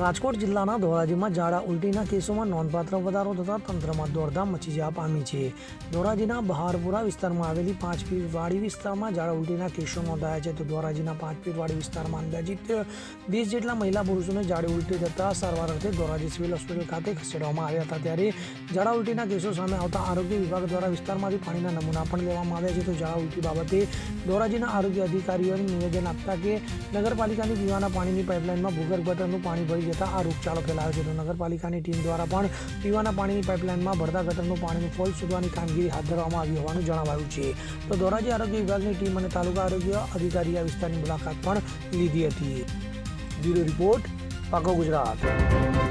રાજકોટ જિલ્લાના ધોરાજીમાં ઝાડા ઉલટીના કેસોમાં નોંધપાત્ર વધારો થતાં તંત્રમાં દોડધામ મચી જવા પામી છે. ધોરાજીના બહારપુરા વિસ્તારમાં આવેલી પાંચ પીરવાડી વિસ્તારમાં ઝાડા ઉલટીના કેસો નોંધાયા છે. તો ધોરાજીના પાંચ પીરવાડી વિસ્તારમાં અંદાજિત વીસ જેટલા મહિલા પુરુષોને ઝાડી ઉલટી થતાં સારવાર અર્થે ધોરાજી સિવિલ હોસ્પિટલ ખાતે ખસેડવામાં આવ્યા હતા. ત્યારે ઝાડા ઉલટીના કેસો સામે આવતા આરોગ્ય વિભાગ દ્વારા વિસ્તારમાંથી પાણીના નમૂના પણ લેવામાં આવ્યા છે. તો ઝાડા ઉલટી બાબતે ધોરાજીના આરોગ્ય અધિકારીઓને નિવેદન આપતા કે નગરપાલિકાની પીવાના પાણીની પાઇપલાઇનમાં ભૂગર્ભ પાણી ભળી જતાં આ રોગચાળો ફેલાયો છે. તો નગરપાલિકાની ટીમ દ્વારા પણ પીવાના પાણીની પાઇપલાઇનમાં ભરતા ગટરનું પાણીનું ફોલ શોધવાની કામગીરી હાથ ધરવામાં આવી હોવાનું જણાવાયું છે. તો ધોરાજી આરોગ્ય વિભાગની ટીમ અને તાલુકા આરોગ્ય અધિકારી આ વિસ્તારની મુલાકાત પણ લીધી હતી. બ્યુરો રિપોર્ટ પાકો ગુજરાત.